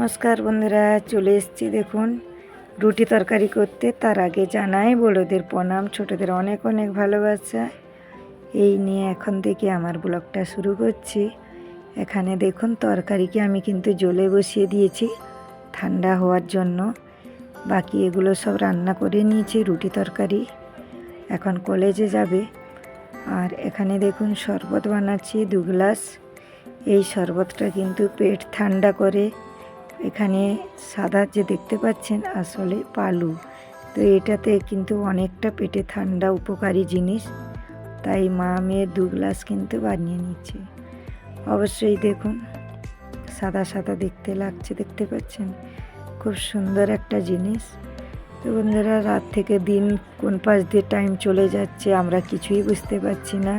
নমস্কার বন্ধুরা, চলে এসেছি দেখুন রুটি তরকারি করতে। তার আগে জানাই, বড়োদের প্রণাম, ছোটোদের অনেক অনেক ভালোবাসা। এই নিয়ে এখন থেকে আমার ব্লগটা শুরু করছি। এখানে দেখুন, তরকারিকে আমি কিন্তু জলে বসিয়ে দিয়েছি ঠান্ডা হওয়ার জন্য। বাকি এগুলো সব রান্না করে নিয়েছি, রুটি তরকারি। এখন কলেজে যাবে। আর এখানে দেখুন, শরবত বানাচ্ছি দু গ্লাস। এই শরবতটা কিন্তু পেট ঠান্ডা করে এখানে সাদা যে দেখতে পাচ্ছেন আসলে পালু। তো এটাতে কিন্তু অনেকটা পেটে ঠান্ডা, উপকারী জিনিস। তাই মা মেয়ের দু গ্লাস কিন্তু বানিয়ে নিচ্ছে। অবশ্যই দেখুন, সাদা সাদা দেখতে লাগছে, দেখতে পাচ্ছেন? খুব সুন্দর একটা জিনিস। তো বন্ধুরা, রাত থেকে দিন কোন পাশ দিয়ে টাইম চলে যাচ্ছে আমরা কিছুই বুঝতে পারছি না।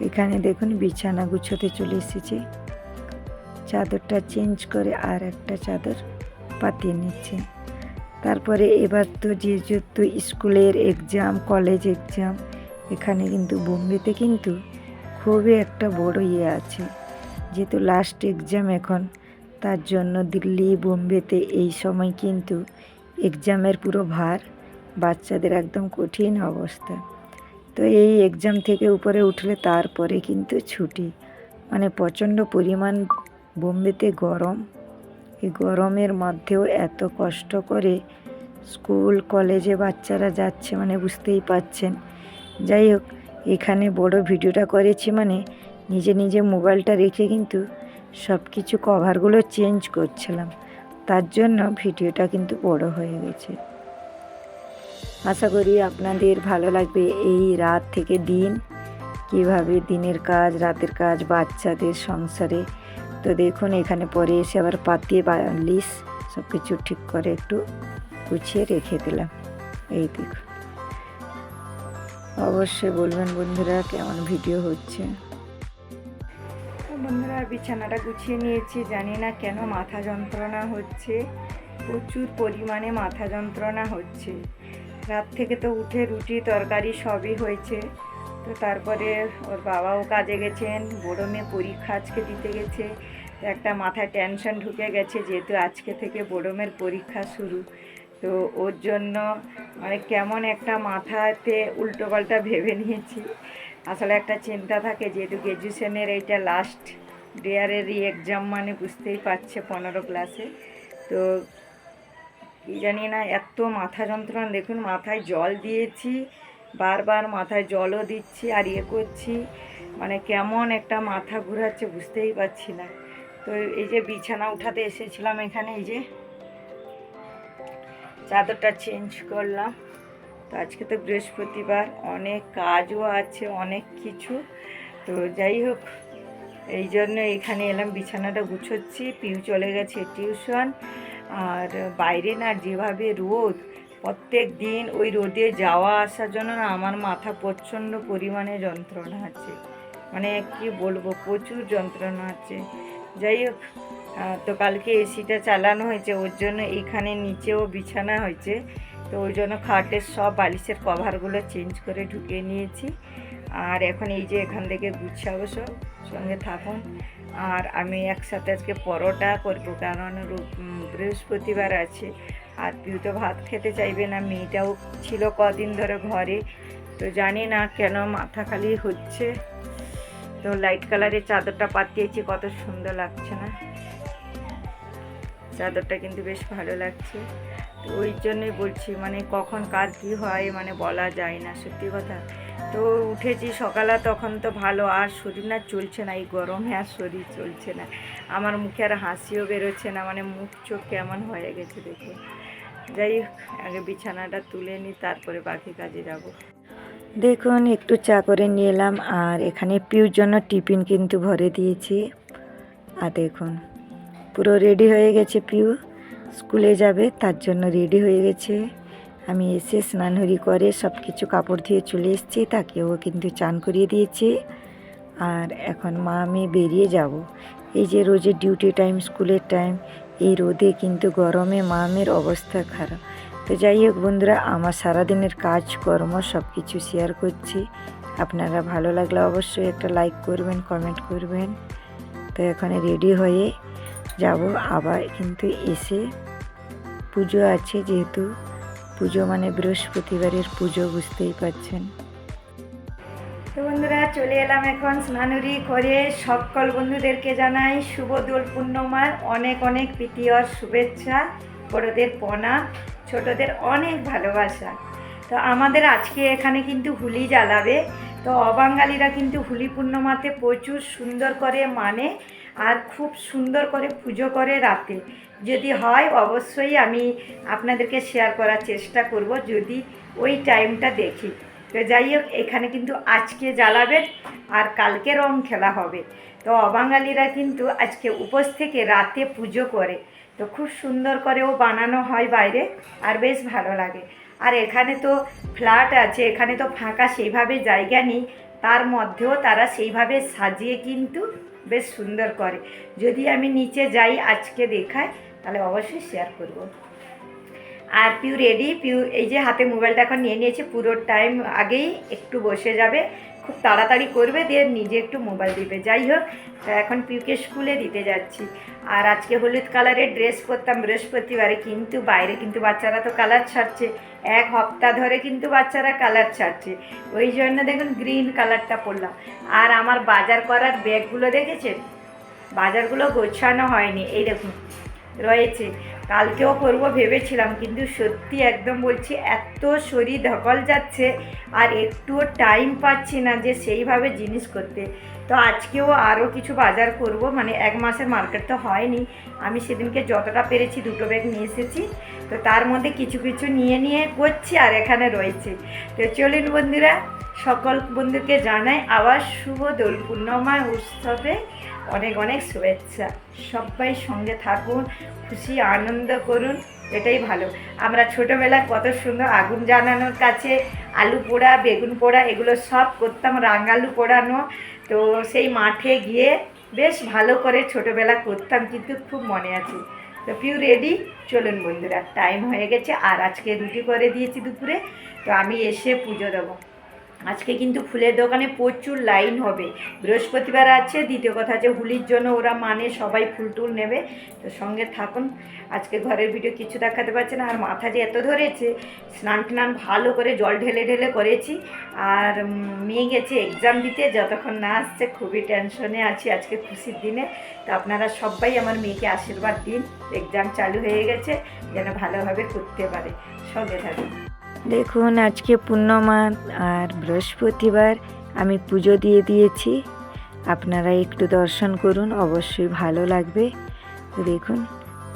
এখানে দেখুন বিছানা গুছোতে চলে এসেছি। চাদরটা চেঞ্জ করে আর একটা চাদর পাতিয়ে নিচ্ছে। তারপরে এবার তো যে যেহেতু স্কুলের এক্সাম কলেজ এক্সাম এখানে কিন্তু বোম্বেতে কিন্তু খুবই একটা বড় ইয়ে আছে। যেহেতু লাস্ট এক্সাম এখন, তার জন্য দিল্লি, বোম্বেতে এই সময় কিন্তু এক্সামের পুরো ভার বাচ্চাদের একদম কঠিন অবস্থা। তো এই এক্সাম থেকে উপরে উঠলে তারপরে কিন্তু ছুটি। মানে প্রচণ্ড পরিমাণ বোম্বেতে গরম। এই গরমের মধ্যেও এত কষ্ট করে স্কুল, কলেজে বাচ্চারা যাচ্ছে মানে বুঝতেই পাচ্ছেন যাই হোক, এখানে বড় ভিডিওটা করেছি মানে নিজে নিজে মোবাইলটা রেখে কিন্তু সব কিছু কভারগুলো চেঞ্জ করছিলাম। তার জন্য ভিডিওটা কিন্তু বড় হয়ে গেছে। আশা করি আপনাদের ভালো লাগবে এই রাত থেকে দিন। কীভাবে দিনের কাজ, রাতের কাজ, বাচ্চাদের সংসারে তো দেখুন, এখানে পরে এসে আবার পাতিয়ে বালিশ সব কিছু ঠিক করে একটু গুছিয়ে রেখে দিলাম। এই দেখুন। অবশ্যই বলবেন বন্ধুরা কেমন ভিডিও হচ্ছে। বন্ধুরা, বিছানাটা গুছিয়ে নিয়েছি। জানি না কেন মাথা যন্ত্রণা হচ্ছে। প্রচুর পরিমাণে মাথা যন্ত্রণা হচ্ছে। রাত থেকে তো উঠে রুটি, তরকারি সবই হয়েছে। তো তারপরে ওর বাবাও কাজে গেছেন, বড়ো মেয়ে পরীক্ষা আজকে দিতে গেছে একটা মাথায় টেনশন ঢুকে গেছে যেহেতু আজকে থেকে বড়ো মেয়ের পরীক্ষা শুরু। তো ওর জন্য মানে কেমন একটা মাথাতে উল্টোপাল্টা ভেবে নিয়েছি। আসলে একটা চিন্তা থাকে যেহেতু গ্র্যাজুয়েশনের এইটা লাস্ট ডেয়ারের এক্সাম মানে বুঝতেই পারছে পনেরো ক্লাসে তো কি জানি না, এত মাথা যন্ত্রণা, দেখুন মাথায় জল দিয়েছি বারবার মাথায় জলও দিচ্ছি আর ইয়ে করছি। মানে কেমন একটা মাথা ঘুরাচ্ছে বুঝতেই পারছি না। তো এই যে বিছানা উঠাতে এসেছিলাম এখানে, এই যে চাদরটা চেঞ্জ করলাম। তো আজকে তো বৃহস্পতিবার, অনেক কাজও আছে, অনেক কিছু। তো যাই হোক, এই জন্য এখানে এলাম, বিছানাটা গুছোচ্ছি, পিউ চলে গেছে টিউশন আর বাইরে না যেভাবে রোদ প্রত্যেক দিন ওই রোদে যাওয়া আসার জন্য না আমার মাথা প্রচণ্ড পরিমাণে যন্ত্রণা আছে। মানে কি বলব, প্রচুর যন্ত্রণা আছে। যাই হোক তো কালকে এসিটা চালানো হয়েছে, ওর জন্য এইখানে নিচেও বিছানা হয়েছে। তো ওই জন্য খাটের সব বালিশের কভারগুলো চেঞ্জ করে ঢুকিয়ে নিয়েছি। আর এখন এই যে এখান থেকে গুছাবো সব সঙ্গে থাকুন। আর আমি একসাথে আজকে পরোটা করব, কারণ বৃহস্পতিবার আছে। আর পিউ তো ভাত খেতে চাইবে না, মেয়েটাও ছিল কদিন ধরে ঘরে। তো জানি না কেন মাথা খালি হচ্ছে। তো লাইট কালারের চাদরটা পাতিয়েছি, কত সুন্দর লাগছে না। চাদরটা কিন্তু বেশ ভালো লাগছে। তো ওই জন্যই বলছি মানে কখন কার কী হয় মানে বলা যায় না, সত্যি কথা। তো উঠেছি সকালে, তখন তো ভালো, আর শরীর না চলছে না, এই গরমে আর শরীর চলছে না। আমার মুখে আর হাসিও বেরোচ্ছে না মানে মুখ চোখ কেমন হয়ে গেছে দেখুন। যাই হোক, আগে বিছানাটা তুলে নিই, তারপরে বাকি কাজে যাব। দেখুন, একটু চা করে নিয়ে এলাম, আর এখানে পিউর জন্য টিফিন কিন্তু ভরে দিয়েছি। আর দেখুন, পুরো রেডি হয়ে গেছে পিউ। স্কুলে যাবে, তার জন্য রেডি হয়ে গেছে। আমি এসে স্নানহরি করে সব কিছু কাপড় দিয়ে চলে এসেছি, তাকেও কিন্তু চান করিয়ে দিয়েছি। আর এখন মা, আমি বেরিয়ে যাব। এই যে রোজের ডিউটি টাইম, স্কুলের টাইম এই রোদে কিন্তু গরমে মামের অবস্থা খারাপ। তো যাই হোক বন্ধুরা, আমার সারাদিনের কাজকর্ম সব কিছু শেয়ার করছি। আপনারা ভালো লাগলে অবশ্যই একটা লাইক করবেন কমেন্ট করবেন। তো এখানে রেডি হয়ে যাব। আবার কিন্তু এসে পুজো আছে, যেহেতু পুজো মানে বৃহস্পতিবারের পুজো, বুঝতেই পারছেন। তো বন্ধুরা, চলে এলাম এখন স্নানুরি করে। সকল বন্ধুদেরকে জানাই শুভ দোল পূর্ণমার অনেক অনেক প্রীতি আর শুভেচ্ছা। বড়দের প্রণাম, ছোটদের অনেক ভালোবাসা। তো আমাদের আজকে এখানে কিন্তু হুলি জ্বালাবে। তো অবাঙালিরা কিন্তু হুলি পূর্ণমাতে প্রচুর সুন্দর করে মানে আর খুব সুন্দর করে পুজো করে রাতে। যদি হয়, অবশ্যই আমি আপনাদেরকে শেয়ার করার চেষ্টা করব। যদি ওই টাইমটা দেখি। তো যাই হোক, এখানে কিন্তু আজকে জ্বালাবে আর কালকে রং খেলা হবে। তো অবাঙালিরা কিন্তু আজকে উপোস থেকে রাতে পুজো করে। তো খুব সুন্দর করেও বানানো হয় বাইরে আর বেশ ভালো লাগে। আর এখানে তো ফ্ল্যাট আছে, এখানে তো ফাঁকা সেইভাবে জায়গা নেই। তার মধ্যেও তারা সেইভাবে সাজিয়ে কিন্তু বেশ সুন্দর করে। যদি আমি নিচে যাই আজকে দেখায়, তাহলে অবশ্যই শেয়ার করব। আর পিউ রেডি, পিউ এই যে হাতে মোবাইলটা এখন নিয়ে নিয়েছে, পুরো টাইম আগেই একটু বসে যাবে, খুব তাড়াতাড়ি করবে, দিয়ে নিজে একটু মোবাইল দিবে। যাই হোক এখন পিউকে স্কুলে দিতে যাচ্ছি। আর আজকে হলুদ কালারের ড্রেস পরতাম, বৃহস্পতিবারে কিন্তু বাইরে, কিন্তু বাচ্চারা তো কালার ছাড়ছে। এক হপ্তাহ ধরে কিন্তু বাচ্চারা কালার ছাড়ছে। ওই জন্য দেখুন গ্রিন কালারটা পরলাম। আর আমার বাজার করার ব্যাগগুলো দেখেছেন? বাজারগুলো গোছানো হয়নি। এই দেখুন রয়েছে। কালকেও করব ভেবেছিলাম, কিন্তু সত্যি একদম বলছি, এত শরীর ধকল যাচ্ছে আর একটুও টাইম পাচ্ছি না যে সেইভাবে জিনিস করতে। তো আজকেও আরও কিছু বাজার করব মানে এক মাসের মার্কেট তো হয়নি। আমি সেদিনকে যতটা পেরেছি দুটো ব্যাগ নিয়ে এসেছি। তো তার মধ্যে কিছু কিছু নিয়ে নিয়ে করছি আর এখানে রয়েছে। তো চলুন বন্ধুরা, সকল বন্ধুকে জানাই আবার শুভ দোল পূর্ণিমা উৎসবে অনেক অনেক শুভেচ্ছা। সবাই সঙ্গে থাকুন, খুশি, আনন্দ করুন, এটাই ভালো। আমরা ছোটোবেলায় কত সুন্দর আগুন জ্বালানোর কাছে, আলু পোড়া, বেগুন পোড়া, এগুলো সব করতাম রাঙালু পোড়ানো। তো সেই মাঠে গিয়ে বেশ ভালো করে ছোটোবেলা করতাম, কিন্তু খুব মনে আছে। তো পিউ রেডি? চলুন বন্ধুরা, টাইম হয়ে গেছে, আর আজকে রুটি করে দিয়েছি দুপুরে। তো আমি এসে পুজো দেবো। আজকে কিন্তু ফুলের দোকানে প্রচুর লাইন হবে। বৃহস্পতিবার আছে, দ্বিতীয় কথা যে হুলির জন্য ওরা মানে সবাই ফুল টুল নেবে। তো সঙ্গে থাকুন, আজকে ঘরের ভিডিও কিছু দেখাতে পারছে না। আর মাথা যে এত ধরেছে, স্নান টান ভালো করে জল ঢেলে ঢেলে করেছি। আর মেয়ে গেছে এক্সাম দিতে, যতক্ষণ না আসছে খুবই টেনশনে আছি আজকে খুশির দিনে। তো আপনারা সবাই আমার মেয়েকে আশীর্বাদ দিন এক্সাম চালু হয়ে গেছে, যেন ভালোভাবে করতে পারে। সঙ্গে থাকুন। দেখুন, আজকে পূর্ণমা আর বৃহস্পতিবার আমি পুজো দিয়ে দিয়েছি। আপনারা একটু দর্শন করুন, অবশ্যই ভালো লাগবে। দেখুন,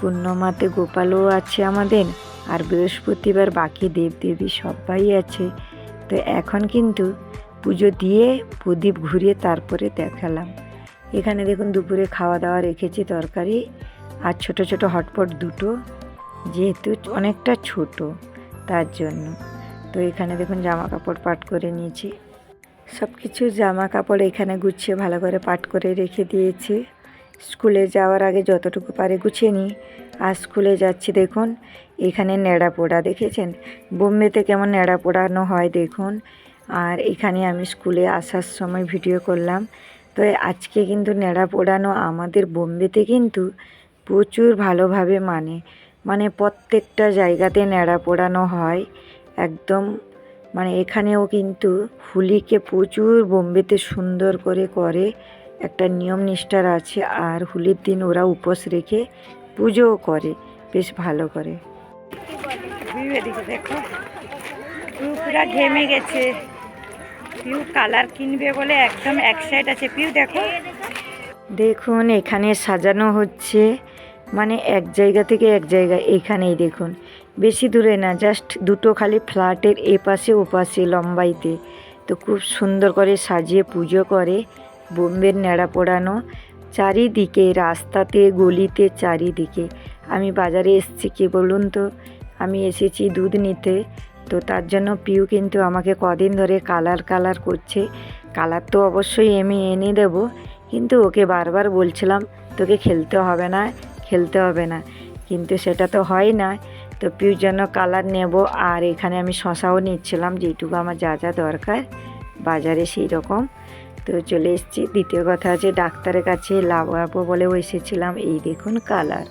পূর্ণমাতে গোপালও আছে আমাদের, আর বৃহস্পতিবার বাকি দেবদেবী সবাই আছে। তো এখন কিন্তু পুজো দিয়ে প্রদীপ ঘুরিয়ে তারপরে দেখালাম। এখানে দেখুন, দুপুরে খাওয়া দাওয়া রেখেছি তরকারি, আর ছোট ছোট হটপট দুটো, যেহেতু অনেকটা ছোট। তার জন্য। তো এখানে দেখুন জামা কাপড় পাট করে নিয়েছি। সব কিছু জামা কাপড় এখানে গুছিয়ে ভালো করে পাট করে রেখে দিয়েছি। স্কুলে যাওয়ার আগে যতটুকু পারে গুছিয়ে নিই। আর স্কুলে যাচ্ছি দেখুন, এখানে ন্যাড়া পোড়া, দেখেছেন? বোম্বেতে কেমন ন্যাড়া পোড়ানো হয় দেখুন। আর এখানে আমি স্কুলে আসার সময় ভিডিও করলাম। তো আজকে কিন্তু ন্যাড়া পোড়ানো আমাদের বোম্বেতে কিন্তু প্রচুর ভালোভাবে মানে মানে প্রত্যেকটা জায়গাতে ন্যাড়া পোড়ানো হয়। একদম মানে এখানেও কিন্তু হুলিকে প্রচুর বোম্বেতে সুন্দর করে করে একটা নিয়ম নিষ্ঠার আছে আর হোলির দিন ওরা উপোস রেখে পুজোও করে বেশ ভালো করে। দেখো। পিউ পুরা ঘেমে গেছে। পিউ কালার কিনবে বলে একদম এক সাইড আছে। পিউ দেখো। দেখুন এখানে সাজানো হচ্ছে। মানে এক জায়গা থেকে এক জায়গা এখানেই দেখুন। বেশি দূরে না জাস্ট দুটো খালি ফ্ল্যাটের এপাশে ওপাশে লম্বাইতে। তো খুব সুন্দর করে সাজিয়ে পুজো করে, বোম্বের ন্যাড়া পোড়ানো, চারিদিকে রাস্তাতে, গলিতে, চারিদিকে। আমি বাজারে এসেছি কি বলুন তো? আমি এসেছি দুধ নিতে। তো তার জন্য পিউ কিন্তু আমাকে কদিন ধরে কালার কালার করছে। কালার তো অবশ্যই আমি এনে দেব, কিন্তু ওকে বারবার বলছিলাম, তোকে খেলতে হবে না খেলতে হবে না। কিন্তু সেটা তো হয় না। তো পিউর জন্য কালার নেব আর এখানে আমি শশাও নিচ্ছিলাম যেটুকু আমার যা যা দরকার, বাজারে সেই রকম তো চলে এসেছি। দ্বিতীয় কথা আছে ডাক্তারের কাছে লাভ লাগাবো বলেও এসেছিলাম, এই দেখুন কালার।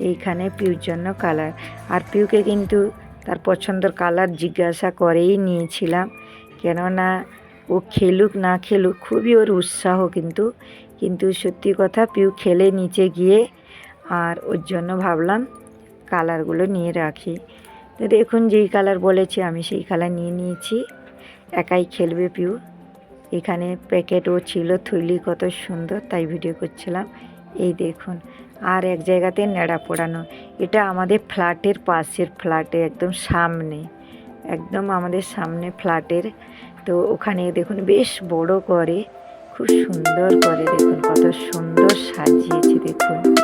এইখানে পিউর জন্য কালার। আর পিউকে কিন্তু তার পছন্দের কালার জিজ্ঞাসা করেই নিয়েছিলাম। কেননা ও খেলুক না খেলুক খুবই ওর উৎসাহ কিন্তু। কিন্তু সত্যি কথা পিউ খেলে নিচে গিয়ে আর ওর জন্য ভাবলাম কালারগুলো নিয়ে রাখি। তো দেখুন যেই কালার বলেছি, আমি সেই কালার নিয়ে নিয়েছি। একাই খেলবে পিউ। এখানে প্যাকেটও ছিল, থৈলি কত সুন্দর, তাই ভিডিও করছিলাম। এই দেখুন, আর এক জায়গাতে নেড়া পোড়ানো। এটা আমাদের ফ্ল্যাটের পাশের ফ্ল্যাটে, একদম সামনে। একদম আমাদের সামনে ফ্ল্যাটের। তো ওখানে দেখুন, বেশ বড় করে, খুব সুন্দর করে দেখুন, কত সুন্দর সাজিয়েছে, দেখুন।